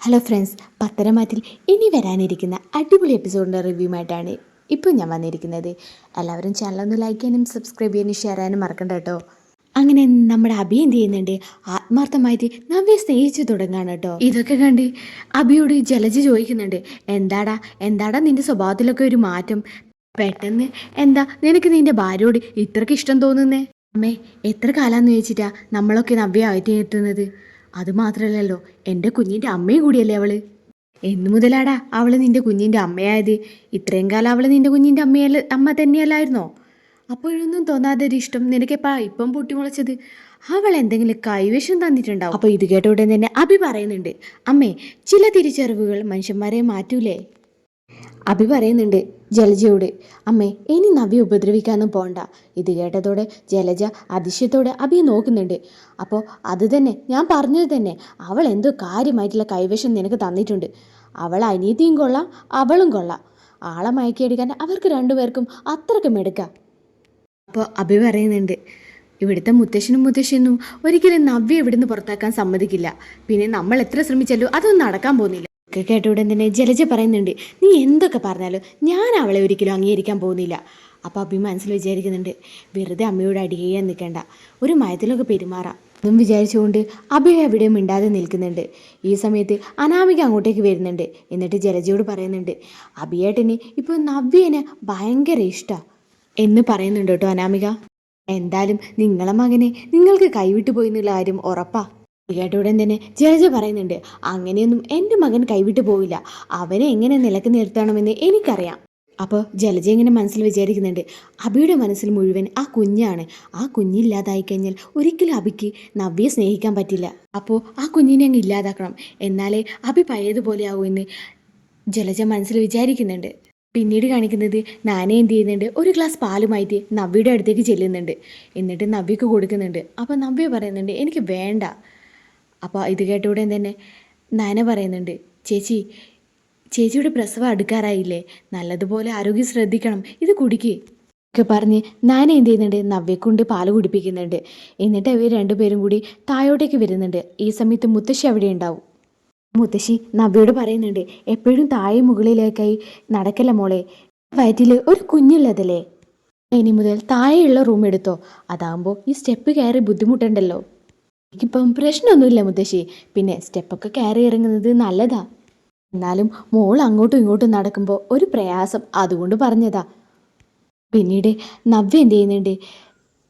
Hello friends പത്തരമാറ്റിൽ ഇനി വരാനിരിക്കുന്ന അടിപൊളി എപ്പിസോഡിന്റെ റിവ്യൂമായിട്ടാണ് ഇപ്പോൾ ഞാൻ വന്നിരിക്കുന്നത്. എല്ലാവരും ചാനൽ ഒന്ന് ലൈക്ക് ചെയ്യാനും സബ്സ്ക്രൈബ് ചെയ്യാനും ഷെയർ ചെയ്യാനും മറക്കണ്ട കേട്ടോ. അങ്ങനെ നമ്മുടെ അഭി എന്ത് ചെയ്യുന്നുണ്ട്? ആത്മാർത്ഥമായിട്ട് നവ്യ സ്നേഹിച്ചു തുടങ്ങാണ് കേട്ടോ. ഇതൊക്കെ കണ്ട് അഭിയോട് ജലജ ചോദിക്കുന്നുണ്ട് എന്താടാ എന്താടാ നിന്റെ സ്വഭാവത്തിലൊക്കെ ഒരു മാറ്റം? പെട്ടെന്ന് എന്താ നിനക്ക് നിന്റെ ഭാര്യയോട് ഇത്രയ്ക്ക് ഇഷ്ടം തോന്നുന്നേ? അമ്മേ എത്ര കാലാന്ന് ചോദിച്ചിട്ടാ നമ്മളൊക്കെ നവ്യ ആയിട്ട് എത്തുന്നത്? അത് മാത്രമല്ലല്ലോ എന്റെ കുഞ്ഞിന്റെ അമ്മയും കൂടിയല്ലേ അവൾ? എന്നു മുതലാടാ അവൾ നിന്റെ കുഞ്ഞിന്റെ അമ്മയായത്. ഇത്രയും കാലം അവൾ നിന്റെ കുഞ്ഞിന്റെ അമ്മയല്ല അമ്മ തന്നെയല്ലായിരുന്നോ? അപ്പോഴൊന്നും തോന്നാതെ ഒരു ഇഷ്ടം നിനക്കെപ്പാ ഇപ്പം പൊട്ടിമുളച്ചത്? അവൾ എന്തെങ്കിലും കൈവശം തന്നിട്ടുണ്ടാവും. അപ്പോൾ ഇത് കേട്ട ഉടൻ തന്നെ അഭി പറയുന്നുണ്ട് അമ്മേ ചില തിരിച്ചറിവുകൾ മനുഷ്യന്മാരെ മാറ്റൂലേ? അഭി പറയുന്നുണ്ട് ജലജയോട് അമ്മേ ഇനി നവ്യ ഉപദ്രവിക്കാനൊന്നും പോണ്ട. ഇത് കേട്ടതോടെ ജലജ അതിശയത്തോടെ അഭിയെ നോക്കുന്നുണ്ട്. അപ്പോൾ അത് തന്നെ ഞാൻ പറഞ്ഞത് തന്നെ അവൾ എന്തോ കാര്യമായിട്ടുള്ള കൈവശം നിനക്ക് തന്നിട്ടുണ്ട്. അവൾ അനിയത്തിയും കൊള്ളാം അവളും കൊള്ളാം. ആളെ മയക്കിയെടുക്കാൻ അവർക്ക് രണ്ടുപേർക്കും അത്രക്കും എടുക്കാം അപ്പോൾ അഭി പറയുന്നുണ്ട് ഇവിടുത്തെ മുത്തശ്ശനും മുത്തശ്ശനും ഒരിക്കലും നവ്യ ഇവിടുന്ന് പുറത്താക്കാൻ സമ്മതിക്കില്ല. പിന്നെ നമ്മൾ എത്ര ശ്രമിച്ചാലും അതൊന്നും നടക്കാൻ പോകുന്നില്ല. ഒക്കെ കേട്ട ഉടൻ തന്നെ ജലജ പറയുന്നുണ്ട് നീ എന്തൊക്കെ പറഞ്ഞാലും ഞാൻ അവളെ ഒരിക്കലും അംഗീകരിക്കാൻ പോകുന്നില്ല. അപ്പോൾ അഭി മനസ്സിൽ വിചാരിക്കുന്നുണ്ട് വെറുതെ അമ്മയോട് അടിയാൻ നിൽക്കേണ്ട ഒരു മയത്തിലൊക്കെ പെരുമാറാം. എന്നും വിചാരിച്ചുകൊണ്ട് അഭി എവിടെയും മിണ്ടാതെ നിൽക്കുന്നുണ്ട്. ഈ സമയത്ത് അനാമിക അങ്ങോട്ടേക്ക് വരുന്നുണ്ട്. എന്നിട്ട് ജലജയോട് പറയുന്നുണ്ട് അഭിയേട്ടന് ഇപ്പോൾ നവ്യനെ ഭയങ്കര ഇഷ്ടമാണ് എന്ന് പറയുന്നുണ്ട് കേട്ടോ അനാമിക. എന്തായാലും നിങ്ങളെ മകനെ നിങ്ങൾക്ക് കൈവിട്ടു പോയി എന്നുള്ള കാര്യം ഉറപ്പാ. കേട്ട ഉടൻ തന്നെ ജലജ പറയുന്നുണ്ട് അങ്ങനെയൊന്നും എന്റെ മകൻ കൈവിട്ട് പോവില്ല. അവനെ എങ്ങനെ നിലയ്ക്ക് നിർത്തണമെന്ന് എനിക്കറിയാം. അപ്പോൾ ജലജ ഇങ്ങനെ മനസ്സിൽ വിചാരിക്കുന്നുണ്ട് അബിയുടെ മനസ്സിൽ മുഴുവൻ ആ കുഞ്ഞാണ്. ആ കുഞ്ഞില്ലാതായി കഴിഞ്ഞാൽ ഒരിക്കലും അബിക്ക് നവ്യെ സ്നേഹിക്കാൻ പറ്റില്ല. അപ്പോൾ ആ കുഞ്ഞിനെ അങ്ങ് ഇല്ലാതാക്കണം. എന്നാലേ അബി പഴയതുപോലെ ആവുമെന്ന് ജലജ മനസ്സിൽ വിചാരിക്കുന്നുണ്ട്. പിന്നീട് കാണിക്കുന്നത് നാനെ എന്ത് ചെയ്യുന്നുണ്ട് ഒരു ഗ്ലാസ് പാലുമായിട്ട് നവ്യയുടെ അടുത്തേക്ക് ചെല്ലുന്നുണ്ട്. എന്നിട്ട് നവ്യക്ക് കൊടുക്കുന്നുണ്ട്. അപ്പോൾ നവ്യ പറയുന്നുണ്ട് എനിക്ക് വേണ്ട. അപ്പോൾ ഇത് കേട്ട ഉടൻ തന്നെ നയന പറയുന്നുണ്ട് ചേച്ചി ചേച്ചിയുടെ പ്രസവം അടുക്കാറായില്ലേ? നല്ലതുപോലെ ആരോഗ്യം ശ്രദ്ധിക്കണം. ഇത് കുടിക്ക്. ഒക്കെ പറഞ്ഞ് നാന എന്ത് ചെയ്യുന്നുണ്ട്? നവ്യക്കൊണ്ട് പാൽ കുടിപ്പിക്കുന്നുണ്ട്. എന്നിട്ട് അവർ രണ്ടുപേരും കൂടി താഴോട്ടേക്ക് വരുന്നുണ്ട്. ഈ സമയത്ത് മുത്തശ്ശി അവിടെ ഉണ്ടാവും. മുത്തശ്ശി നവ്യോട് പറയുന്നുണ്ട് എപ്പോഴും താഴെ മുകളിലേക്കായി നടക്കല്ല മോളെ. വയറ്റിൽ ഒരു കുഞ്ഞുള്ളതല്ലേ? ഇനി മുതൽ താഴെയുള്ള റൂം എടുത്തോ. അതാകുമ്പോൾ ഈ സ്റ്റെപ്പ് കയറി ബുദ്ധിമുട്ടുണ്ടല്ലോ. എനിക്കിപ്പം പ്രശ്നമൊന്നുമില്ല മുത്തശ്ശി. പിന്നെ സ്റ്റെപ്പൊക്കെ കയറി ഇറങ്ങുന്നത് നല്ലതാ. എന്നാലും മോൾ അങ്ങോട്ടും ഇങ്ങോട്ടും നടക്കുമ്പോൾ ഒരു പ്രയാസം അതുകൊണ്ട് പറഞ്ഞതാ. പിന്നീട് നവ്യ എന്ത് ചെയ്യുന്നുണ്ട്?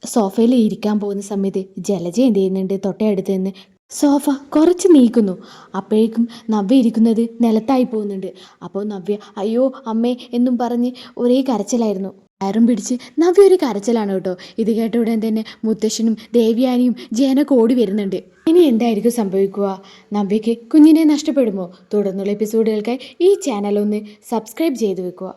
സോഫയിൽ ഇരിക്കാൻ പോകുന്ന സമയത്ത് ജലജ എന്ത് ചെയ്യുന്നുണ്ട്? തൊട്ടടുത്ത് നിന്ന് സോഫ കുറച്ച് നീക്കുന്നു. അപ്പോഴേക്കും നവ്യ ഇരിക്കുന്നത് നിലത്തായി പോകുന്നുണ്ട്. അപ്പോൾ നവ്യ അയ്യോ അമ്മേ എന്നും പറഞ്ഞ് ഒരേ കരച്ചിലായിരുന്നു. കയറും പിടിച്ച് നവ്യ ഒരു കരച്ചിലാണ് കേട്ടോ. ഇത് കേട്ട ഉടൻ തന്നെ മുത്തശ്ശനും ദേവ്യാനിയും ജയനൊക്കെ ഓടി വരുന്നുണ്ട്. ഇനി എന്തായിരിക്കും സംഭവിക്കുക? നവ്യയ്ക്ക് കുഞ്ഞിനെ നഷ്ടപ്പെടുമോ? തുടർന്നുള്ള എപ്പിസോഡുകൾക്കായി ഈ ചാനൽ ഒന്ന് സബ്സ്ക്രൈബ് ചെയ്തു വെക്കുക.